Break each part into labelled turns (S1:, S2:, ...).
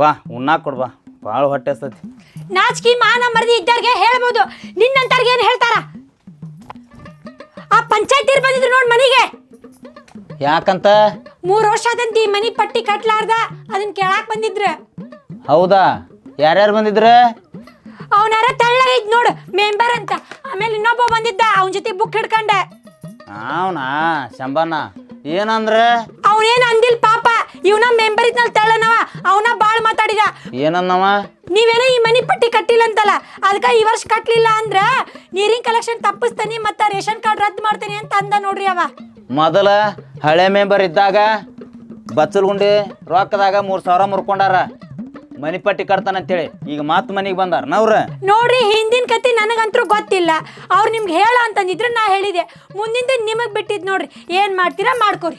S1: ಬಾ ಉಣ್ಣಾಕ್ ಕೊಡ್ಬಾ ಭಾಳ ಹೊಟ್ಟೆ ಸತಿ
S2: ನಾಚಿಕೆ ಮಾನ ಮರದಿ ಇದ್ದವ್ರಿಗೆ ಹೇಳ್ಬೋದು. ನಿನ್ನಂತವ್ರಿಗೆ ಏನು ಹೇಳ್ತಾರ? ಆ ಪಂಚಾಯತ್ ಬಂದಿದ್ರು ನೋಡ್ ಮನೆಗೆ.
S1: ಯಾಕಂತ?
S2: ಮೂರ್ ವರ್ಷ ಆದಂತಿ ಮನಿ ಪಟ್ಟಿ ಕಟ್ಲಾರ್ದ. ಅದನ್ನ ಕೇಳಾಕ್ ಬಂದಿದ್ರ.
S1: ಹೌದಾ? ಯಾರ್ಯಾರು ಬಂದಿದ್ರ?
S2: ಅವನಾರ ತೆಳ್ಳಗೈತ್ ನೋಡು ಮೆಂಬರ್ ಅಂತ. ಆಮೇಲೆ ಇನ್ನೊಬ್ಬ ಬಂದಿದ್ದ ಅವನ ಜೊತೆ ಬುಕ್ ಹಿಡ್ಕೊಂಡೆ.
S1: ಅವನಾ ಶಂಬನ ಏನಂದ್ರೆ?
S2: ಅವನೇನ್ ಅಂದಿಲ್ ಪಾಪ. ಇವನ ಮೆಂಬರ್ ಇದ್ನಲ್ ತೆಳ್ಳನವ ಅವನ ಬಾಳ್ ಮಾತಾಡಿದ.
S1: ಏನನ್ನವ?
S2: ನೀವೇನ ಈ ಮನಿ ಪಟ್ಟಿ ಕಟ್ಟಿಲ್ಲ ಅಂತಲ್ಲ ಅದಕ್ಕ ಈ ವರ್ಷ ಕಟ್ಲಿಲ್ಲ ಅಂದ್ರ ನೀರಿನ ಕಲೆಕ್ಷನ್ ತಪ್ಪಿಸ್ತಾನೆ ಮತ್ತ ರೇಷನ್ ಕಾರ್ಡ್ ರದ್ದು ಮಾಡ್ತೇನೆ ಅಂತ ಅಂದ ನೋಡ್ರಿ ಅವ.
S1: ಮೊದಲ ಹಳೆ ಮೆಂಬರ್ ಇದ್ದಾಗ ಬಚ್ಚಲ್ಗುಂಡಿ ರೊಕ್ಕದಾಗ ಮೂರು ಸಾವಿರ ಮುರ್ಕೊಂಡಾರ. ಮನಿ ಪಟ್ಟಿ ಕಟ್ತಾನ ಅಂತೇಳಿ ಈಗ ಮಾತ್ ಮನಿಗೆ ಬಂದಾರ ನವ್ರ
S2: ನೋಡ್ರಿ ಹಿಂದಿನ ಕತೆ ನನಗಂತೂ ಗೊತ್ತಿಲ್ಲ. ಅವ್ರು ನಿಮ್ಗೆ ಹೇಳ ಅಂತಂದಿದ್ರೆ ನಾ ಹೇಳಿದೆ. ಮುಂದಿಂದ ನಿಮಗೆ ಬಿಟ್ಟಿದ್ ನೋಡ್ರಿ. ಏನ್ ಮಾಡ್ತೀರಾ ಮಾಡ್ಕೊರಿ.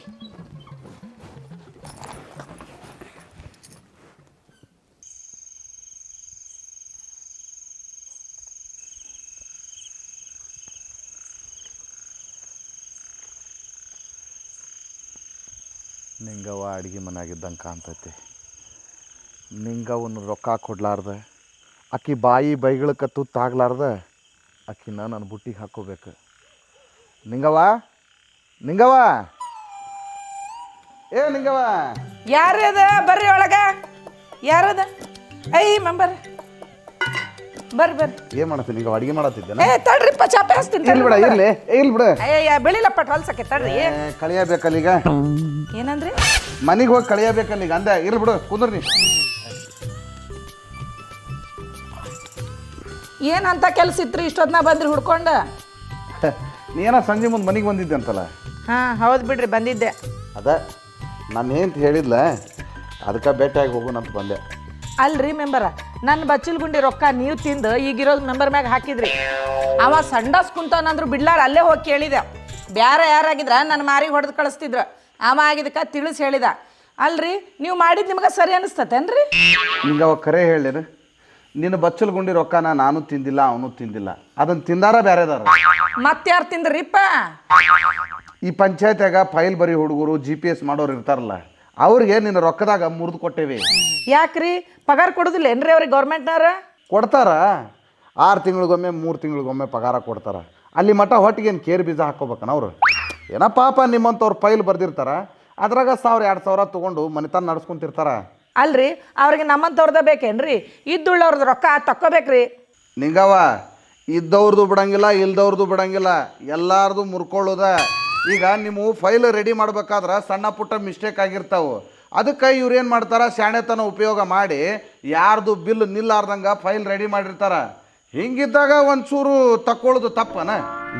S3: ನಿಂಗವ ಅಡ್ಗೆ ಮನೆಯಾಗಿದ್ದಂಗೆ ಕಾಣ್ತೈತಿ. ನಿಂಗವನ್ನ ರೊಕ್ಕ ಕೊಡ್ಲಾರ್ದ, ಆಕಿ ಬಾಯಿ ಬೈಗಳಕ್ಕೆ ತುತ್ತಾಗ್ಲಾರ್ದ ಆಕಿನ ನನ್ನ ಬುಟ್ಟಿಗೆ ಹಾಕೋಬೇಕು. ನಿಂಗವ ನಿಂಗವ ಏ ನಿಂಗವ
S4: ಅದ? ಬರ್ರಿ ಒಳಗ. ಯಾರದ? I, member. ಬರ್ರಿ ಬರ್ರಿ.
S3: ಏನು ಮಾಡತ್ತೀನಿ ಈಗ ಅಡಿಗೆ ಮಾಡತ್ತಿದ್ದೇನೆ?
S4: ಏ ತಡ್ರಿಪ್ಪ ಚಾಪೆ ಹಚ್ತೀನಿ
S3: ಇಲ್ಲಿ ಬಿಡ ಇರ್ಲಿ. ಏ, ಇರ್ಲಿ ಬಿಡ
S4: ಅಯ್ಯ ಬೆಳಿಲಪ್ಪ ಹೊಲ್ಸಕ್ಕೆ ತಡ್ರಿ.
S3: ಕಳಿಯಬೇಕಲ್ಲ ಈಗ?
S4: ಏನಂದ್ರಿ?
S3: ಮನೆಗೆ ಹೋಗಿ ಕಳಿಯಬೇಕಲ್ಲ ಈಗ? ಅಂದೆ ಇರ್ಲಿ ಬಿಡು ಕುಂದ್ರಿ ನೀ
S4: ಏನಂತ ಕೆಲಸ ಇತ್ರಿ? ಇಷ್ಟೊತ್ನ ಬಂದ್ರಿ ಹುಡ್ಕೊಂಡ?
S3: ನೀ ಏನೋ ಸಂಜೆ ಮುಂದೆ ಮನೆಗೆ ಬಂದಿದ್ದೆ ಅಂತಲ್ಲ?
S4: ಹಾ ಹೌದು ಬಿಡ್ರಿ ಬಂದಿದ್ದೆ.
S3: ಅದ ನಾನು ಏನು ಹೇಳಿದ್ಲ? ಅದಕ್ಕೆ ಭೇಟಿಯಾಗಿ ಹೋಗೋಣಂತ ಬಂದೆ.
S4: ಅಲ್ರಿ ಮೆಂಬರ? ನನ್ನ ಬಚ್ಚಲ್ ಗುಂಡಿ ರೊಕ್ಕ ನೀವು ತಿಂದು ಈಗಿರೋದು ಮೆಂಬರ್ ಮ್ಯಾಗ ಹಾಕಿದ್ರಿ. ಅವ ಸಂಡಾಸ್ ಕುಂತವನಂದ್ರು ಬಿಡ್ಲಾರ ಅಲ್ಲೇ ಹೋಗಿ ಕೇಳಿದೆ. ಬ್ಯಾರೆ ಯಾರಾಗಿದ್ರ ನನ್ನ ಮಾರಿ ಹೊಡೆದು ಕಳಿಸ್ತಿದ್ರು. ಅವ ಆಗಿದ್ದಕ್ಕ ತಿಳಿಸಿ ಹೇಳಿದ. ಅಲ್ರಿ ನೀವು ಮಾಡಿದ್ ನಿಮ್ಗೆ ಸರಿ ಅನಿಸ್ತತೇನ್ರಿ?
S3: ನಿಂಗೆ ಅವಾಗ ಕರೆ ಹೇಳಿರು ನಿನ್ನ ಬಚ್ಚಲ್ ಗುಂಡಿ ರೊಕ್ಕನ ನಾನು ತಿಂದಿಲ್ಲ ಅವನು ತಿಂದಿಲ್ಲ. ಅದನ್ನು ತಿಂದಾರ ಬೇರೆದಾರ
S4: ಮತ್ತಾರು ತಿಂದ್ರಿಪ್ಪ?
S3: ಈ ಪಂಚಾಯತ್ಯಾಗ ಫೈಲ್ ಬರಿ ಹುಡುಗರು ಜಿ ಪಿ ಎಸ್ ಮಾಡೋರು ಇರ್ತಾರಲ್ಲ. ಅವ್ರಿಗೆ ನಿನ್ನ ರೊಕ್ಕದಾಗ ಮುರಿದು ಕೊಟ್ಟೇವಿ.
S4: ಯಾಕ್ರಿ? ಪಗಾರ ಕೊಡುದಿಲ್ಲ ಏನ್ರಿ ಅವ್ರಿಗೆ ಗೌರ್ಮೆಂಟ್ನವ್ರ
S3: ಕೊಡ್ತಾರ. ಆರು ತಿಂಗಳಿಗೊಮ್ಮೆ ಮೂರು ತಿಂಗಳಿಗೊಮ್ಮೆ ಪಗಾರ ಕೊಡ್ತಾರ. ಅಲ್ಲಿ ಮಠ ಹೊಟ್ಟಿಗೆ ಏನು ಕೇರ್ ಬೀಜ ಹಾಕೋಬೇಕನ ಅವರು? ಏನೋ ಪಾಪ ನಿಮ್ಮಂಥವ್ರು ಫೈಲ್ ಬರ್ದಿರ್ತಾರ. ಅದ್ರಾಗ ಸಾವಿರ ಎರಡು ಸಾವಿರ ತೊಗೊಂಡು ಮನೆತನ ನಡ್ಸ್ಕೊಂತಿರ್ತಾರ.
S4: ಅಲ್ರಿ ಅವ್ರಿಗೆ ನಮ್ಮಂತವ್ರದ ಬೇಕೇನ್ರಿ? ಇದ್ದುಳ್ಳವ್ರದ್ದು ರೊಕ್ಕ ತಕ್ಕೋಬೇಕ್ರಿ.
S3: ನಿಂಗವ ಇದ್ದವ್ರದ್ದು ಬಿಡಂಗಿಲ್ಲ ಇಲ್ದವ್ರದ್ದು ಬಿಡಂಗಿಲ್ಲ. ಎಲ್ಲಾರ್ದು ಮುರ್ಕೊಳ್ಳೋದ. ಈಗ ನೀವು ಫೈಲ್ ರೆಡಿ ಮಾಡ್ಬೇಕಾದ್ರೆ ಸಣ್ಣ ಪುಟ್ಟ ಮಿಸ್ಟೇಕ್ ಆಗಿರ್ತಾವೆ. ಅದಕ್ಕೆ ಇವ್ರು ಏನು ಮಾಡ್ತಾರೆ? ಶಾಣೆತನ ಉಪಯೋಗ ಮಾಡಿ ಯಾರ್ದು ಬಿಲ್ ನಿಲ್ಲಾರ್ದಂಗೆ ಫೈಲ್ ರೆಡಿ ಮಾಡಿರ್ತಾರೆ. ಹಿಂಗಿದ್ದಾಗ ಒಂಚೂರು ತಕ್ಕೊಳ್ಳೋದು ತಪ್ಪನ?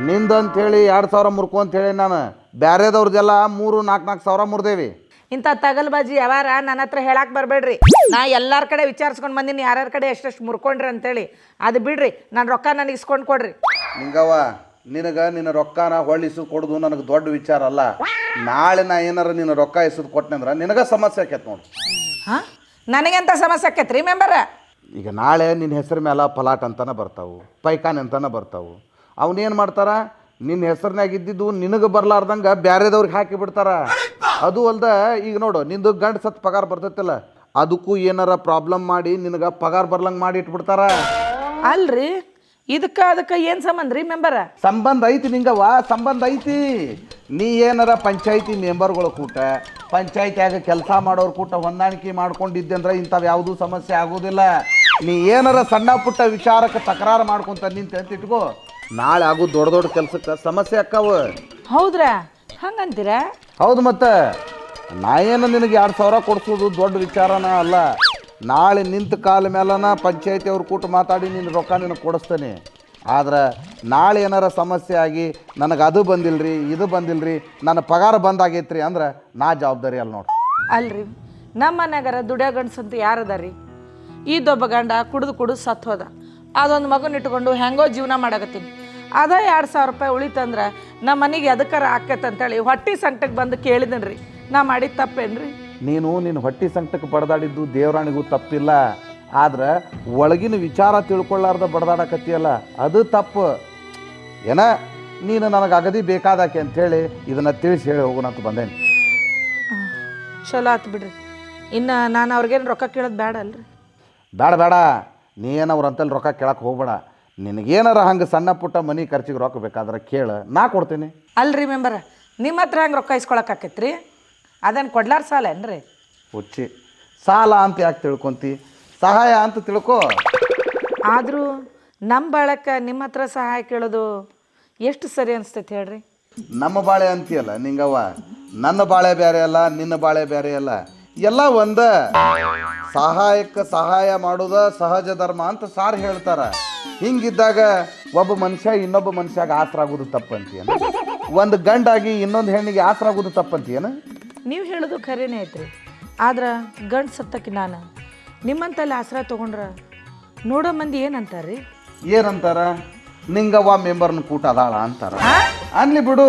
S3: ನಿಂದು ಅಂತೇಳಿ ಎರಡು ಸಾವಿರ ಮುರ್ಕೊ ಅಂತೇಳಿ ನಾನು. ಬ್ಯಾರೆದವ್ರದ್ದೆಲ್ಲ ಮೂರು ನಾಲ್ಕು ನಾಲ್ಕು ಸಾವಿರ ಮುರಿದೇವಿ.
S4: ಇಂಥ ತಗಲ್ಬಾಜಿ ಯಾವಾರ ನನ್ನ ಹತ್ರ ಹೇಳಕ್ ಬರಬೇಡ್ರಿ. ನಾ ಎಲ್ಲಾರ ಕಡೆ ವಿಚಾರಿಸ್ಕೊಂಡು ಬಂದೀನಿ ಯಾರ್ಯಾರ ಕಡೆ ಎಷ್ಟೆಷ್ಟು ಮುರ್ಕೊಂಡ್ರಿ ಅಂತೇಳಿ ಅದು ಬಿಡ್ರಿ ನಾನು ರೊಕ್ಕ ನನಗೆ ಇಸ್ಕೊಂಡು ಕೊಡ್ರಿ.
S3: ನಿಂಗವ್ವ ನಿನಗೆ ನಿನ್ನ ರೊಕ್ಕನ ಹೊಳ್ಳಿಸು ಕೊಡೋದು ನನಗೆ ದೊಡ್ಡ ವಿಚಾರ ಅಲ್ಲ. ನಾಳೆ ನಾ ಏನಾರ ನಿನ್ನ ರೊಕ್ಕ ಇಸೋದು ಕೊಟ್ಟನೆ ಅಂದ್ರೆ ನಿನಗೆ ಸಮಸ್ಯೆ ಆಕೈತೆ ನೋಡು.
S4: ಹಾಂ? ನನಗೆಂತ ಸಮಸ್ಯೆ ಆಕೈತ್ರಿ ಮೆಂಬರ?
S3: ಈಗ ನಾಳೆ ನಿನ್ನ ಹೆಸರು ಮೇಲೆ ಪಲಾಟ್ ಅಂತಾನೆ ಬರ್ತಾವು ಪೈಕಾನ್ ಅಂತಾನೆ ಬರ್ತಾವು. ಅವನೇನು ಮಾಡ್ತಾರ? ನಿನ್ನ ಹೆಸರಿನಾಗ ಇದ್ದಿದ್ದು ನಿನಗೆ ಬರ್ಲಾರ್ದಂಗೆ ಬ್ಯಾರೆದವ್ರಿಗೆ ಹಾಕಿ ಬಿಡ್ತಾರ. ಅದು ಅಲ್ದ ಈಗ ನೋಡು ನಿಂದು ಗಂಡ ಸತ್ ಪಗಾರ ಬರ್ತೈತಿಲ್ಲ ಅದಕ್ಕೂ ಏನಾರ ಪ್ರಾಬ್ಲಮ್ ಮಾಡಿ ನಿನಗೆ ಪಗಾರ ಬರ್ಲಂಗೆ ಮಾಡಿ ಇಟ್ಬಿಡ್ತಾರ.
S4: ಅಲ್ರಿ. ಇದಕ್ಕೆ ಅದಕ್ಕೆ ಏನು ಸಂಬಂಧ ರೀ ಮೆಂಬರ
S3: ಸಂಬಂಧ ಐತಿ ನಿಂಗವ್ವ ಸಂಬಂಧ ಐತಿ. ನೀ ಏನಾರ ಪಂಚಾಯತಿ ಮೆಂಬರ್ಗಳ ಕೂಟ ಪಂಚಾಯತಿಯಾಗ ಕೆಲಸ ಮಾಡೋರ್ ಕೂಟ ಹೊಂದಾಣಿಕೆ ಮಾಡ್ಕೊಂಡಿದ್ದೆ ಅಂದ್ರೆ ಇಂಥವು ಯಾವುದೂ ಸಮಸ್ಯೆ ಆಗೋದಿಲ್ಲ. ನೀ ಏನಾರ ಸಣ್ಣ ಪುಟ್ಟ ವಿಚಾರಕ್ಕೆ ತಕರಾರು ಮಾಡ್ಕೊಂತ ನಿಂತೆ ಅಂತ ಇಟ್ಕೋ. ನಾಳೆ ಆಗೋ ದೊಡ್ಡ ದೊಡ್ಡ ಕೆಲಸಕ್ಕೆ ಸಮಸ್ಯೆ ಅಕ್ಕಾವ.
S4: ಹೌದ್ರಾ? ಹಂಗಂತೀರಾ?
S3: ಹೌದು ಮತ್ತೆ ನಾ ಏನು ನಿನಗೆ ಎರಡು ಸಾವಿರ ಕೊಡ್ಸೋದು ದೊಡ್ಡ ವಿಚಾರನ ಅಲ್ಲ. ನಾಳೆ ನಿಂತ ಕಾಲ ಮೇಲನ ಪಂಚಾಯತಿ ಅವ್ರು ಕೂಟ ಮಾತಾಡಿ ನಿನ್ನ ರೊಕ್ಕ ನಿನಗೆ ಕೊಡಿಸ್ತೇನೆ. ಆದ್ರೆ ನಾಳೆ ಏನಾರ ಸಮಸ್ಯೆ ಆಗಿ ನನಗೆ ಅದು ಬಂದಿಲ್ರಿ, ಇದು ಬಂದಿಲ್ರಿ, ನನ್ನ ಪಗಾರ ಬಂದಾಗೈತ್ರಿ ಅಂದ್ರೆ ನಾ ಜವಾಬ್ದಾರಿ ಅಲ್ಲ ನೋಡಿ
S4: ಅಲ್ರಿ, ನಮ್ಮ ಮನ್ಯಾಗಾರ ದುಡಿಯೋ ಗಂಡ್ಸಂತ ಯಾರದಾರಿ ಇದೊಬ್ಬ ಗಂಡ ಕುಡಿದು ಕುಡಿದು ಸತ್ತು ಹೋದ. ಅದೊಂದು ಮಗನ ಇಟ್ಕೊಂಡು ಹೆಂಗೋ ಜೀವನ ಮಾಡಕತ್ತೀನಿ. ಅದ ಎರಡು ಸಾವಿರ ರೂಪಾಯಿ ಉಳಿತಂದ್ರೆ ನಮ್ಮ ಮನೆಗೆ ಎದಕ್ಕಾರ ಆಕೈತೆ ಅಂತೇಳಿ ಹೊಟ್ಟಿ ಸಂಕಟಕ್ಕೆ ಬಂದು ಕೇಳಿದನ್ರಿ. ರೀ ನಾ ಮಾಡಿದ ತಪ್ಪೇನ್ರಿ?
S3: ನೀನು ನಿನ್ನ ಹೊಟ್ಟಿ ಸಂಕಟಕ್ಕೆ ಬಡದಾಡಿದ್ದು ದೇವರಾಣಿಗೂ ತಪ್ಪಿಲ್ಲ. ಆದ್ರೆ ಒಳಗಿನ ವಿಚಾರ ತಿಳ್ಕೊಳ್ಳಾರ್ದ ಬಡದಾಡಕತ್ತಿಯಲ್ಲ ಅದು ತಪ್ಪು. ಏನ ನೀನು ನನಗೆ ಅಗದಿ ಬೇಕಾದಾಕೆ ಅಂಥೇಳಿ ಇದನ್ನು ತಿಳಿಸಿ ಹೇಳಿ ಹೋಗೋಣ ಅಂತ ಬಂದೇನೆ.
S4: ಚಲೋ ಆತು ಬಿಡ್ರಿ. ಇನ್ನು ನಾನು ಅವ್ರಿಗೇನು ರೊಕ್ಕ ಕೇಳೋದು ಬೇಡ ಅಲ್ರಿ?
S3: ಬೇಡ ಬೇಡ ನೀ ಏನು ಅವ್ರ ಅಂತಲ್ಲಿ ರೊಕ್ಕ ಕೇಳಕ್ಕೆ ಹೋಗ್ಬೇಡ. ನಿನಗೇನಾರ ಹಂಗೆ ಸಣ್ಣ ಪುಟ್ಟ ಮನಿ ಖರ್ಚಿಗೆ ರೊಕ್ಕ ಬೇಕಾದ್ರೆ ಕೇಳು ನಾ ಕೊಡ್ತೀನಿ.
S4: ಅಲ್ರಿ ಮೆಂಬರ ನಿಮ್ಮ ಹತ್ರ ಹಂಗೆ ರೊಕ್ಕ ಇಸ್ಕೊಳಕ್ಕಾಕೈತ್ರಿ ಅದನ್ನು ಕೊಡ್ಲಾರ ಸಾಲ ಏನ್ರಿ?
S3: ಹುಚ್ಚಿ. ಸಾಲ ಅಂತ ಯಾಕೆ ತಿಳ್ಕೊಂತಿ? ಸಹಾಯ ಅಂತ ತಿಳ್ಕೊ.
S4: ಆದರೂ ನಮ್ಮ ಬಾಳಕ್ಕೆ ನಿಮ್ಮ ಹತ್ರ ಸಹಾಯ ಕೇಳೋದು ಎಷ್ಟು ಸರಿ ಅನಿಸ್ತೈತಿ ಹೇಳ್ರಿ?
S3: ನಮ್ಮ ಬಾಳೆ ಅಂತೀಯಲ್ಲ ನಿಂಗವ್ವ. ನನ್ನ ಬಾಳೆ ಬೇರೆ ಅಲ್ಲ ನಿನ್ನ ಬಾಳೆ ಬೇರೆ ಅಲ್ಲ. ಎಲ್ಲ ಒಂದ. ಸಹಾಯಕ್ಕೆ ಸಹಾಯ ಮಾಡೋದ ಸಹಜ ಧರ್ಮ ಅಂತ ಸಾರ್ ಹೇಳ್ತಾರ. ಹಿಂಗಿದ್ದಾಗ ಒಬ್ಬ ಮನುಷ್ಯ ಇನ್ನೊಬ್ಬ ಮನುಷ್ಯಾಗ ಆಸರಾಗೋದು ತಪ್ಪಂತೀಯನ? ಒಂದು ಗಂಡಾಗಿ ಇನ್ನೊಂದು ಹೆಣ್ಣಿಗೆ ಆಸರಾಗೋದು ತಪ್ಪಂತೀಯನ?
S4: ನೀವು ಹೇಳೋದು ಖರೇನೇ ಐತ್ರಿ ಆದ್ರೆ ಗಂಡು ಸತ್ತಕ್ಕೆ ನಾನು. ನಿಮ್ಮಂತಲ್ಲಿ ಆಸರ ತೊಗೊಂಡ್ರ ನೋಡೋ ಮಂದಿ ಏನಂತಾರ್ರಿ?
S3: ಏನಂತಾರ? ನಿಂಗವ್ವ ಮೆಂಬರ್ನ ಕೂಟ ಅದಾಳ ಅಂತಾರ. ಅನ್ಲಿ ಬಿಡು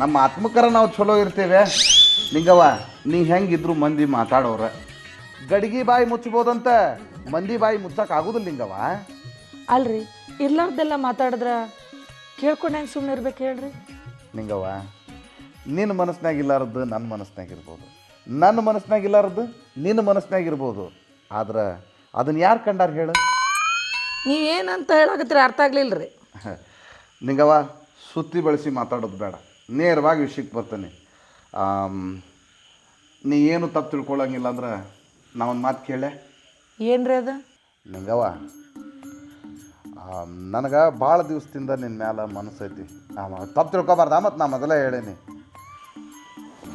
S3: ನಮ್ಮ ಆತ್ಮಕರ ನಾವು ಚಲೋ ಇರ್ತೇವೆ. ನಿಂಗವ್ವ ನೀ ಹೆಂಗಿದ್ರು ಮಂದಿ ಮಾತಾಡೋರ. ಗಡಿಗೆ ಬಾಯಿ ಮುಚ್ಚಬೋದಂತ ಮಂದಿ ಬಾಯಿ ಮುಚ್ಚಕ್ ಆಗುದಿಲ್ಲ ನಿಂಗವ್ವ.
S4: ಅಲ್ರಿ ಇರ್ಲಾರ್ದೆಲ್ಲ ಮಾತಾಡಿದ್ರ ಕೇಳ್ಕೊಂಡು ಹೆಂಗೆ ಸುಮ್ಮನೆ ಇರ್ಬೇಕು ಹೇಳ್ರಿ?
S3: ನಿಂಗವ್ವ ನಿನ್ನ ಮನಸ್ನಾಗ ಇಲ್ಲಾರದ್ದು ನನ್ನ ಮನಸ್ನಾಗ ಇರ್ಬೋದು. ನನ್ನ ಮನಸ್ನಾಗ ಇಲ್ಲಾರದ್ದು ನಿನ್ನ ಮನಸ್ನಾಗ ಇರ್ಬೋದು. ಆದ್ರೆ ಅದನ್ನ ಯಾರು ಕಂಡಾರ ಹೇಳು?
S4: ನೀವೇನಂತ ಹೇಳಕತ್ತೀರಿ ಅರ್ಥ ಆಗ್ಲಿಲ್ಲ ರೀ
S3: ನಿಂಗವ ಸುತ್ತಿ ಬಳಸಿ ಮಾತಾಡೋದು ಬೇಡ. ನೇರವಾಗಿ ವಿಷಯಕ್ಕೆ ಬರ್ತಾನೆ. ನೀ ಏನು ತಪ್ಪು ತಿಳ್ಕೊಳ್ಳಂಗಿಲ್ಲ ಅಂದ್ರೆ ನಾವೊಂದು ಮಾತು ಕೇಳೆ
S4: ಏನ್ರಿ ಅದು?
S3: ನಿಂಗವ ನನಗೆ ಭಾಳ ದಿವಸದಿಂದ ನಿನ್ನ ಮ್ಯಾಲ ಮನಸ್ಸೈತಿ. ತಪ್ಪು ತಿಳ್ಕೊಬಾರ್ದ. ಮತ್ತು ನಾ ಮೊದಲೇ ಹೇಳೇನಿ.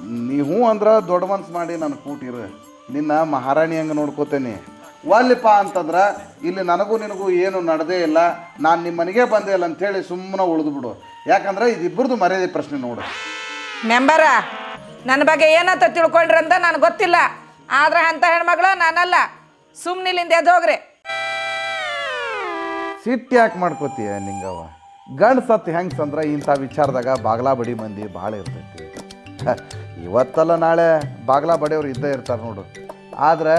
S3: ನೀ ಹ್ಞೂ ಅಂದ್ರೆ ದೊಡ್ಡ ಮನ್ಸು ಮಾಡಿ ನನ್ನ ಕೂಟಿರು ನಿನ್ನ ಮಹಾರಾಣಿ ಹಂಗೆ ನೋಡ್ಕೋತೇನೆ. ಒಲ್ಲಿಪ್ಪ ಅಂತಂದ್ರೆ ಇಲ್ಲಿ ನನಗೂ ನಿನಗೂ ಏನು ನಡೆದೇ ಇಲ್ಲ. ನಾನು ನಿಮ್ಮ ಮನೆಗೆ ಬಂದೇ ಇಲ್ಲ ಅಂಥೇಳಿ ಸುಮ್ಮನೆ ಉಳಿದು ಬಿಡು. ಯಾಕಂದ್ರೆ ಇದಿಬ್ಬರದು ಮರ್ಯಾದೆ ಪ್ರಶ್ನೆ ನೋಡು.
S4: ಮೆಂಬರ ನನ್ನ ಬಗ್ಗೆ ಏನಂತ ತಿಳ್ಕೊಂಡ್ರಿ ಅಂತ ನನಗೆ ಗೊತ್ತಿಲ್ಲ. ಆದ್ರೆ ಅಂತ ಹೆಣ್ಮಗಳು ನಾನಲ್ಲ. ಸುಮ್ಮನಿಲ್ಲಿಂದ ಎದ್ದು ಹೋಗ್ರಿ.
S3: ಸಿಟ್ಟು ಯಾಕೆ ಮಾಡ್ಕೋತೀಯ ನಿಂಗವ? ಗಂಡು ಸತ್ತು ಹೆಂಗ್ಸಂದ್ರ ಇಂಥ ವಿಚಾರದಾಗ ಬಾಗ್ಲಾ ಬಡಿ ಮಂದಿ ಭಾಳ ಇರ್ತೈತಿ. ಇವತ್ತಲ್ಲ ನಾಳೆ ಬಾಗ್ಲಾ ಬಡಿಯವ್ರು ಇದ್ದೇ ಇರ್ತಾರೆ ನೋಡು. ಆದ್ರೆ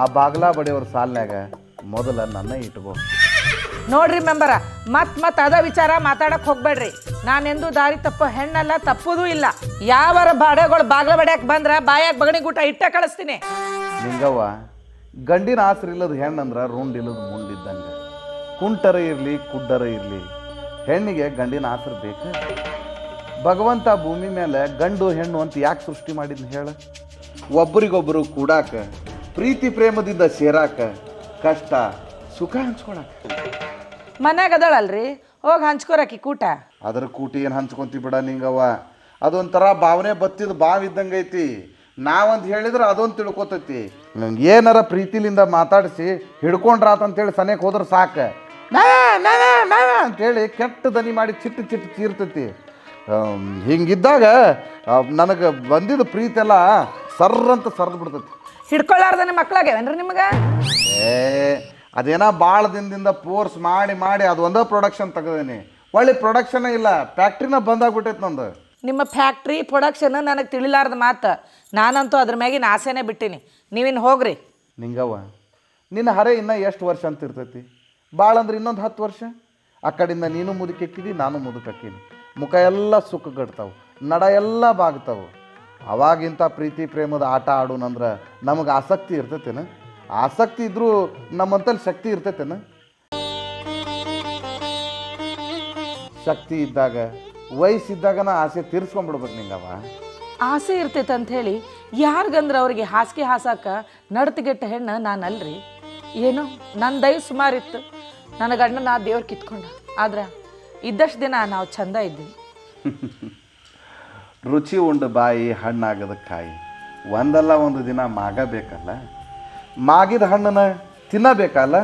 S3: ಆ ಬಾಗ್ಲಾ ಬಡಿಯವ್ರ ಸಾಲ್ನ್ಯಾಗ ಮೊದಲ ನನ್ನ ಇಟ್ಕೋ.
S4: ನೋಡ್ರಿ ಮೆಂಬರ ಮತ್ ಮತ್ ಅದ ವಿಚಾರ ಮಾತಾಡಕ್ ಹೋಗ್ಬೇಡ್ರಿ. ನಾನೆಂದು ದಾರಿ ತಪ್ಪು ಹೆಣ್ಣಲ್ಲ ತಪ್ಪುದೂ ಇಲ್ಲ. ಯಾವರ ಬಾಡೆಗಳು ಬಾಗ್ಲ ಬಡಿಯಕ್ ಬಂದ್ರ ಬಾಯಾಗ ಬಗಣಿ ಗೂಟ ಇಟ್ಟೆ ಕಳಿಸ್ತೀನಿ.
S3: ನಿಂಗವ್ವ ಗಂಡಿನ ಆಸರಿಲ್ಲದ ಹೆಣ್ಣಂದ್ರೆ ರುಂಡಿಲ್ಲದ ಮುಂಡಿದ್ದಂಗೆ ಕುಂಟರ ಇರಲಿ ಕುಡ್ಡರ ಇರಲಿ ಹೆಣ್ಣಿಗೆ ಗಂಡಿನ ಆಸರು ಬೇಕು? ಭಗವಂತ ಭೂಮಿ ಮೇಲೆ ಗಂಡು ಹೆಣ್ಣು ಅಂತ ಯಾಕೆ ಸೃಷ್ಟಿ ಮಾಡಿದ್ನ ಹೇಳ? ಒಬ್ಬರಿಗೊಬ್ಬರು ಕೂಡಾಕ ಪ್ರೀತಿ ಪ್ರೇಮದಿಂದ ಸೇರಾಕ ಕಷ್ಟ ಸುಖ ಹಂಚ್ಕೊಳಕ.
S4: ಮನ್ಯಾಗ ಅದಳಲ್ರಿ? ಹೋಗಿ ಹಂಚ್ಕೊರಕಿ ಕೂಟ.
S3: ಅದ್ರ ಕೂಟಿ ಏನು ಹಂಚ್ಕೊಂತಿ ಬಿಡ ನಿಂಗವ್ವ? ಅದೊಂಥರ ಭಾವನೆ ಬತ್ತಿದ ಬಾವ್ ಇದ್ದಂಗೆ ಐತಿ. ನಾವಂತ ಹೇಳಿದ್ರೆ ಅದೊಂದು ತಿಳ್ಕೊತೈತಿ. ನಂಗೆ ಏನಾರ ಪ್ರೀತಿಲಿಂದ ಮಾತಾಡಿಸಿ ಹಿಡ್ಕೊಂಡ್ರಾತಂತೇಳಿ ಸನೇಕ್ ಹೋದ್ರೆ ಸಾಕು. ನಾ ಅಂತೇಳಿ ಕೆಟ್ಟ ದನಿ ಮಾಡಿ ಚಿಟ್ಟು ಚಿಟ್ಟು ಚೀರ್ತೈತಿ ಹಿಂಗಿದ್ದಾಗ ನನಗೆ ಬಂದಿದ್ದ ಪ್ರೀತಿ ಎಲ್ಲ ಸರ್ರಂತ ಸರ್ದು ಬಿಡ್ತೈತಿ.
S4: ಹಿಡ್ಕೊಳ್ಳಾರ್ದ ನಿಮ್ಮ ಮಕ್ಕಳಾಗ್ಯಾವೇನ್ರಿ ನಿಮಗೆ?
S3: ಏ ಅದೇನೋ ಭಾಳ ದಿನದಿಂದ ಫೋರ್ಸ್ ಮಾಡಿ ಮಾಡಿ ಅದು ಒಂದೇ ಪ್ರೊಡಕ್ಷನ್ ತೆಗೆದೇನಿ ಒಳ್ಳೆ ಪ್ರೊಡಕ್ಷನ್ ಇಲ್ಲ ಫ್ಯಾಕ್ಟ್ರಿನ ಬಂದಾಗ್ಬಿಟ್ಟೈತೆ ನಂದು.
S4: ನಿಮ್ಮ ಫ್ಯಾಕ್ಟ್ರಿ ಪ್ರೊಡಕ್ಷನ್ ನನಗೆ ತಿಳಿಲಾರ್ದ ಮಾತು. ನಾನಂತೂ ಅದ್ರ ಮ್ಯಾಗಿನ ಆಸೆನೇ ಬಿಟ್ಟಿನಿ. ನೀವಿನ್ ಹೋಗ್ರಿ.
S3: ನಿಂಗವ್ವ ನಿನ್ನ ಹರೆ ಇನ್ನೂ ಎಷ್ಟು ವರ್ಷ ಅಂತ ಇರ್ತೈತಿ? ಭಾಳ ಅಂದ್ರೆ ಇನ್ನೊಂದು ಹತ್ತು ವರ್ಷ? ಆ ಕಡೆಯಿಂದ ನೀನು ಮುದುಕೆಕ್ಕಿದಿ ನಾನು ಮುದುಕಕ್ಕೀನಿ ಮುಖ ಎಲ್ಲ ಸುಕ್ಕಗಡ್ತಾವು ನಡ ಎಲ್ಲ ಬಾಗ್ತಾವು. ಅವಾಗಿಂತ ಪ್ರೀತಿ ಪ್ರೇಮದ ಆಟ ಆಡೋಣಂದ್ರೆ ನಮಗೆ ಆಸಕ್ತಿ ಇರ್ತೈತೇನು? ಆಸಕ್ತಿ ಇದ್ದರೂ ನಮ್ಮಂತಲ್ಲಿ ಶಕ್ತಿ ಇರ್ತೈತೇನು? ಶಕ್ತಿ ಇದ್ದಾಗ, ವಯಸ್ಸಿದ್ದಾಗನ ಆಸೆ ತೀರ್ಸ್ಕೊಂಡ್ಬಿಡ್ಬೇಕು ನಿಂಗವ
S4: ಆಸೆ ಇರ್ತೈತೆ ಅಂತ ಹೇಳಿ ಯಾರಿಗಂದ್ರೆ ಅವ್ರಿಗೆ ಹಾಸಿಗೆ ಹಾಸಾಕ ನಡ್ತಗೆಟ್ಟ ಹೆಣ್ಣು ನಾನು ಅಲ್ರಿ ಏನೋ ನನ್ನ ದಯ ಸುಮಾರಿತ್ತು. ನನ್ನ ನಾ ದೇವ್ರು ಕಿತ್ಕೊಂಡ. ಆದ್ರೆ ಇದ್ದಷ್ಟು ದಿನ ನಾವು ಚಂದ ಇದ್ವಿ.
S3: ರುಚಿ ಉಂಡು ಬಾಯಿ ಹಣ್ಣಾಗದ ಕಾಯಿ. ಒಂದಲ್ಲ ಒಂದು ದಿನ ಮಾಗಬೇಕಲ್ಲ? ಮಾಗಿದ ಹಣ್ಣನ್ನು ತಿನ್ನಬೇಕಲ್ಲ?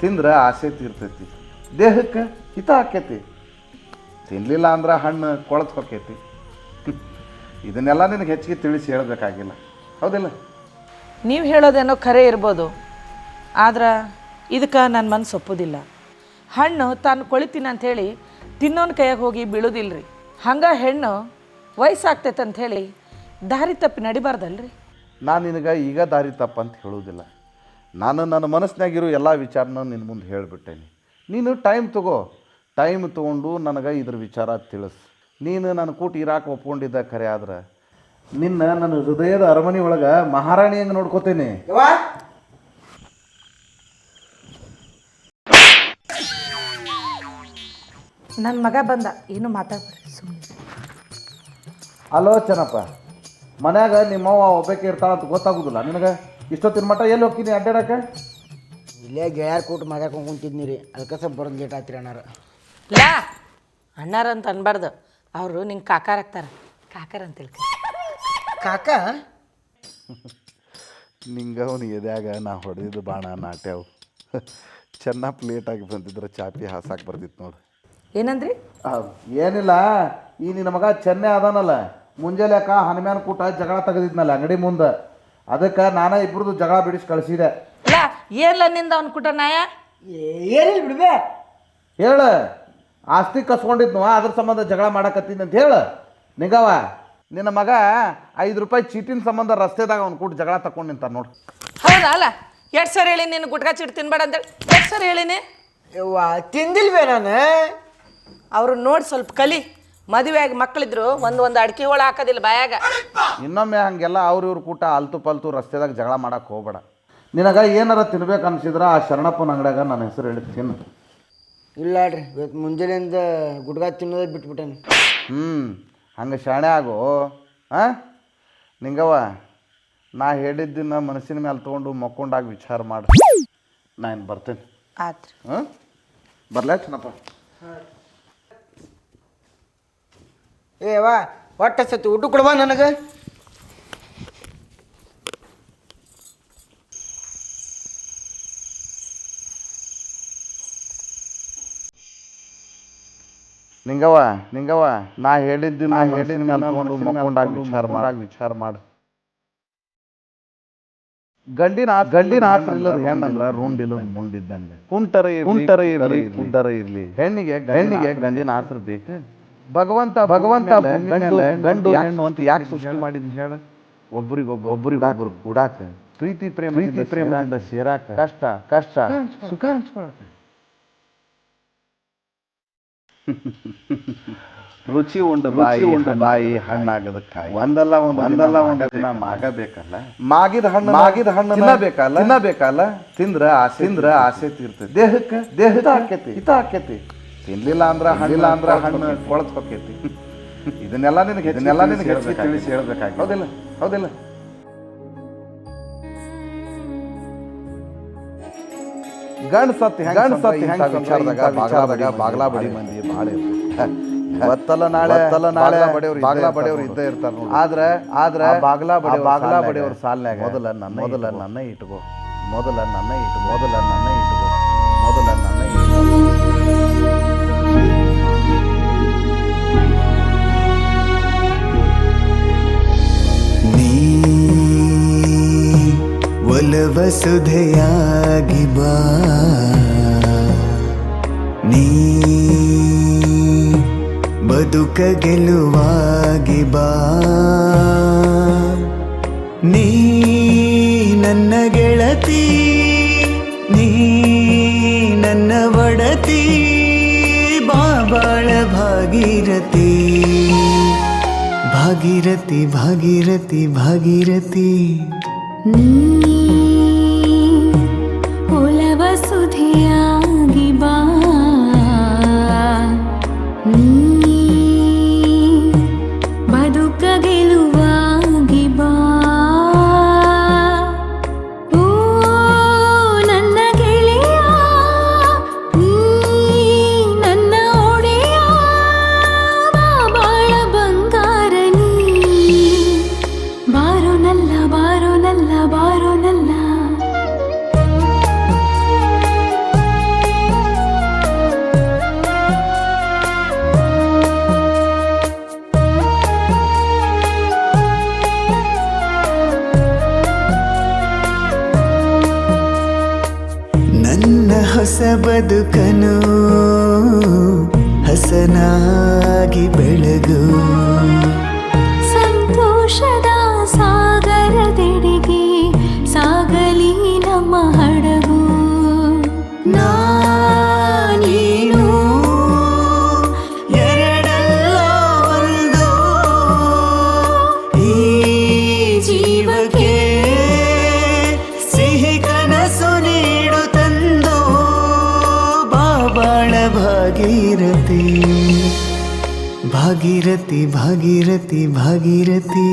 S3: ತಿಂದ್ರೆ ಆಸೆ ತೀರ್ತೈತಿ. ದೇಹಕ್ಕೆ ಹಿತ ಆಕೈತಿ. ತಿನ್ನಲಿಲ್ಲ ಅಂದ್ರೆ ಹಣ್ಣು ಕೊಳತು ಹೊಕ್ಕೈತಿ ಇದನ್ನೆಲ್ಲ ನಿನಗೆ ಹೆಚ್ಚಿಗೆ ತಿಳಿಸಿ ಹೇಳಬೇಕಾಗಿಲ್ಲ. ಹೌದಿಲ್ಲ?
S4: ನೀವು ಹೇಳೋದೇನೋ ಖರೆ ಇರ್ಬೋದು. ಆದ್ರೆ ಇದಕ್ಕೆ ನನ್ನ ಮನಸ್ಸು ಒಪ್ಪೋದಿಲ್ಲ. ಹಣ್ಣು ತಾನು ಕೊಳಿತೀನಿ ಅಂಥೇಳಿ ತಿನ್ನೋನ ಕೈಯಾಗ ಹೋಗಿ ಬೀಳೋದಿಲ್ರಿ. ಹಂಗೆ ಹೆಣ್ಣು ವಯಸ್ಸಾಗ್ತೈತೆ ಅಂಥೇಳಿ ದಾರಿ ತಪ್ಪಿ ನಡಿಬಾರ್ದಲ್ರಿ?
S3: ನಾನು ನಿನಗೆ ಈಗ ದಾರಿ ತಪ್ಪ ಅಂತ ಹೇಳೋದಿಲ್ಲ. ನಾನು ನನ್ನ ಮನಸ್ಸಿನಾಗಿರೋ ಎಲ್ಲ ವಿಚಾರನ ನಿನ್ನ ಮುಂದೆ ಹೇಳಿಬಿಟ್ಟೇನೆ. ನೀನು ಟೈಮ್ ತಗೋ. ಟೈಮ್ ತೊಗೊಂಡು ನನಗೆ ಇದ್ರ ವಿಚಾರ ತಿಳಿಸ್. ನೀನು ನನ್ನ ಕೂಟ ಇರಾಕ ಒಪ್ಕೊಂಡಿದ್ದ ಖರೆ ಆದ್ರೆ ನಿನ್ನ ನನ್ನ ಹೃದಯದ ಅರಮನೆ ಒಳಗೆ ಮಹಾರಾಣಿ ಹಂಗೆ ನೋಡ್ಕೋತೇನೆ
S4: ನನ್ನ ಮಗ ಬಂದ. ಏನು ಮಾತಾಡ್ಬೇಡ್ರಿ ಸುಮ್ಮನೆ
S3: ಅಲೋ ಚೆನ್ನಪ್ಪ. ಮನ್ಯಾಗ ನಿಮ್ಮವ್ವ ಒಬ್ಬಕ್ಕೆ ಇರ್ತಾಳ ಅಂತ ಗೊತ್ತಾಗುದಿಲ್ಲ. ನಿನಗೆ ಇಷ್ಟೊತ್ತಿನ ಮಟ್ಟ ಎಲ್ಲಿ ಹೋಗ್ತೀನಿ ಅಡ್ಡಾಡಕ್ಕೆ?
S5: ಇಲ್ಲೇ ಗೆಳೆಯರ್ ಕೂಟ ಮಾತಾಡ್ಕೊಂಡು ಕುಂತಿದ್ನಿ ರೀ ಅದಕ್ಕೆ ಸ್ವಲ್ಪ ಬರೋದು ಲೇಟ್ ಆಯ್ತು ರೀ ಅಣ್ಣಾರ.
S4: ಲಾ! ಅಣ್ಣಾರ ಅಂತ ಅನ್ಬಾರ್ದು. ಅವರು ನಿಂಗೆ ಕಾಕಾರ ಹಾಕ್ತಾರ ಕಾಕಾರ ಅಂತ ತಿಳ್ಕ
S5: ಕಾಕ?
S3: ನಿಂಗೆ ಅವನು ಎದ್ಯಾಗ ನಾ ಹೊಡೆದಿದ್ದು ಬಾಣ ನಾಟ್ಯಾವು ಚೆನ್ನಪ್ಪ ಲೇಟಾಗಿ ಬಂದಿದ್ರೆ ಚಾಪಿ ಹಾಸಾಕ್ ಬರ್ತಿತ್ತು ನೋಡು.
S4: ಏನಂದ್ರಿ?
S3: ಏನಿಲ್ಲ ಈ ನಿನ್ನ ಮಗ ಚೆನ್ನೆ ಅದಾನಲ್ಲ. ಮುಂಜಾನೆ ಯಾಕ ಹನುಮ್ಯಾನ್ ಕೂಟ ಜಗಳ ತೆಗೆದಿದ್ನಲ್ಲ ಅಂಗಡಿ ಮುಂದೆ. ಅದಕ್ಕೆ ನಾನೇ ಇಬ್ರದ್ದು ಜಗಳ ಬಿಡಿಸಿ ಕಳಿಸಿದೆ.
S4: ಏನಿಲ್ಲ ಏನ್ಲ ನಿಂದ ಅವ್ನ ಕುಟ ನಾಯ
S5: ಏನಿಲ್ಲ ಬಿಡ್ಬೇ
S3: ಹೇಳ. ಆಸ್ತಿ ಕಸ್ಕೊಂಡಿದ್ನು ಅದ್ರ ಸಂಬಂಧ ಜಗಳ ಮಾಡಕತ್ತೀನಿ ಅಂತ ಹೇಳ. ನಿಗವ ನಿನ್ನ ಮಗ ಐದು ರೂಪಾಯಿ ಚೀಟಿನ ಸಂಬಂಧ ರಸ್ತೆದಾಗ ಅವ್ನು ಕೂಟ ಜಗಳ ತಕೊಂಡು ನಿಂತ ನೋಡು.
S4: ಹೌದಾ ಅಲ್ಲ? ಎಷ್ಟು ಸರಿ ಹೇಳಿ ನಿನ್ನ ಗುಟ್ಕಾ ಚೀಟ್ ತಿನ್ಬೇಡ ಅಂತೇಳಿ ಎಷ್ಟು ಸರಿ ಹೇಳಿನಿ.
S5: ತಿಂದಿಲ್ವೇ ನಾನು?
S4: ಅವರು ನೋಡಿ ಸ್ವಲ್ಪ ಕಲಿ. ಮದುವೆಯಾಗಿ ಮಕ್ಕಳಿದ್ರು ಒಂದು ಒಂದು ಅಡಿಕೆ ಹೋಳ ಹಾಕೋದಿಲ್ಲ ಬಾಯಾಗ.
S3: ಇನ್ನೊಮ್ಮೆ ಹಂಗೆಲ್ಲ ಅವ್ರ ಇವ್ರ ಕೂಟ ಅಲ್ತು ಪಲ್ತು ರಸ್ತೆದಾಗ ಜಗಳ ಮಾಡಕ್ಕೆ ಹೋಗ್ಬೇಡ. ನಿನಗ ಏನಾರ ತಿನ್ಬೇಕು ಅನ್ಸಿದ್ರ ಆ ಶರಣಪ್ಪನ ಅಂಗಡ್ಯಾಗ ನನ್ನ ಹೆಸರು ಹೇಳಿ ತಿನ್ನು.
S5: ಇಲ್ಲ ರೀ ಇವತ್ತು ಮುಂಜಾನೆಯಿಂದ ಗುಡ್ಗ ತಿನ್ನೋದೇ ಬಿಟ್ಬಿಟ್ಟೇನೆ.
S3: ಹ್ಞೂ ಹಂಗೆ ಶಾಣೆ ಆಗು. ಹಾಂ ನಿಂಗವ್ವ ನಾ ಹೇಳಿದ್ದನ್ನ ಮನಸ್ಸಿನ ಮೇಲೆ ತೊಗೊಂಡು ಮಕ್ಕೊಂಡಾಗ ವಿಚಾರ ಮಾಡು. ನಾನು ಬರ್ತೇನೆ.
S4: ಆಯ್ತು
S3: ಹ್ಞೂ ಬರ್ಲಾ ಚೆನ್ನಪ್ಪ.
S5: ಏ ಒಟ್ಟ ಹೊಟ್ಟೆ ಸತಿ ಊಟ ಕೊಡವಾ ನನಗೆ.
S3: ನಿಂಗವ್ವ ನಿಂಗವ್ವ ನಾ ಹೇಳಿದ್ದು ನಾ ಹೇಳಿದ ಮಕ್ಕೊಂಡಾಗ ವಿಚಾರ ಮಾಡಾಗ ವಿಚಾರ ಮಾಡು. ಗಂಡಿನ ಗಂಡಿನ ಆಸರ ಹೆಣ್ಣಲ್ಲ. ರೂಂಡಿಲ್ಲ ಮುಂಡಿದ್ದಂಗೆ ಕುಂಟರ ಕುಂಟರ ಇರಲಿ ಕುಂಟರ ಇರಲಿ. ಹೆಣ್ಣಿಗೆ ಹೆಣ್ಣಿಗೆ ಗಂಡಿನ ಆತರ ಬೇಕು ಭಗವಂತ ಭಗವಂತ ಗಂಡು ಗಂಡು ಹೆಣ್ಣು ಅಂತ ಯಾಕೆ ಸೃಷ್ಟಿ ಮಾಡಿದ್ ಹೇಳ. ಒಬ್ಬರಿಗೊಬ್ಬ ಒಬ್ಬರಿಗೊಬ್ಬರು ಕೂಡಾಕ ಪ್ರೀತಿ ಪ್ರೇಮ ಪ್ರೀತಿ ಪ್ರೇಮದಿಂದ ಸೇರಾಕ ಕಷ್ಟ ಕಷ್ಟ. ಸುಖ ಹಂಚ್ಕೊಳಕ ರುಚಿ ಉಂಡ ಬಾಯಿ ಉಂಡ ಬಾಯಿ ಹಣ್ಣಾಗದಕ್ಕಾಗಿ ಒಂದಲ್ಲ ಒಂದು ಒಂದಲ್ಲ ಒಂದು ದಿನ ಮಾಗಬೇಕಲ್ಲ? ಮಾಗಿದ ಹಣ್ಣು ಮಾಗಿದ ಹಣ್ಣು ತಿನ್ನಬೇಕಲ್ಲ? ತಿನ್ನಬೇಕಲ್ಲ? ತಿಂದ್ರ ಆಸೆ ತಿಂದ್ರ ಆಸೆ ತೀರ್ತೈತಿ ದೇಹಕ್ಕೆ ದೇಹದ ಆಕೇತಿ ಹಿತ ಆಕೇತಿ ತಿನ್ಲಿಲ್ಲ ಅಂದ್ರ ಹಣ್ಣಿಲ್ಲ ಅಂದ್ರ ಹಣ್ಣು ಕೊಳತ್ ಹೋಕೈತಿ ಇದನ್ನೆಲ್ಲ ನಿನಗೆ ಇದನ್ನೆಲ್ಲ ನಿನಗೆ ಹೆಚ್ಚಿಗೆ ತಿಳಿಸಿ ಹೇಳ್ಬೇಕಾಗಿ ಹೌದಿಲ್ಲ ಹೌದಿಲ್ಲ. ಗಂಡ ಸತ್ತಿ ಗಂಡ ಸತ್ತಿ ಹೆಂಗ ವಿಚಾರದಾಗ ವಿಚಾರದಾಗ ಬಾಗ್ಲಾ ಬಡಿ ಮಂದಿ ಭಾಳ ಇವತ್ತಲ್ಲ ನಾಳೆ ಇವತ್ತಲ್ಲ ನಾಳೆ ಬಡಿಯವ್ರು ಬಾಗ್ಲಾ ಬಡಿಯವ್ರು ಇದ್ದೇ ಇರ್ತಾರ ಆದ್ರೆ ಆದ್ರೆ ಬಾಗ್ಲಾ ಬಡಿ ಬಾಗ್ಲಾ ಬಡಿಯವ್ರ ಸಾಲ್ನ್ಯಾಗ ಮೊದಲ ನನ್ನ ಮೊದಲ ನನ್ನ ಇಟ್ಕೋ. ಮೊದಲ ನನ್ನ ಇಟ್ಟು ಮೊದಲ ನನ್ನ ಇಟ್ಕೋ.
S6: ಒಲವ ಸುಧೆಯಾಗಿ ಬಾ. ನೀ ಬದುಕ ಗೆಲುವಾಗಿ ಬಾ. ನೀ ನನ್ನ ಗೆಳತಿ, ನೀ ನನ್ನ ಒಡತಿ ಬಾಬಾಳ ಭಾಗಿರತಿ ಭಾಗಿರತಿ ಭಾಗಿರತಿ ಭಾಗೀರಥಿ ಬದುಕನು ಹಸನಾಗಿ ಬೆಳಗು. ಭಾಗೀರಥಿ ಭಾಗೀರಥಿ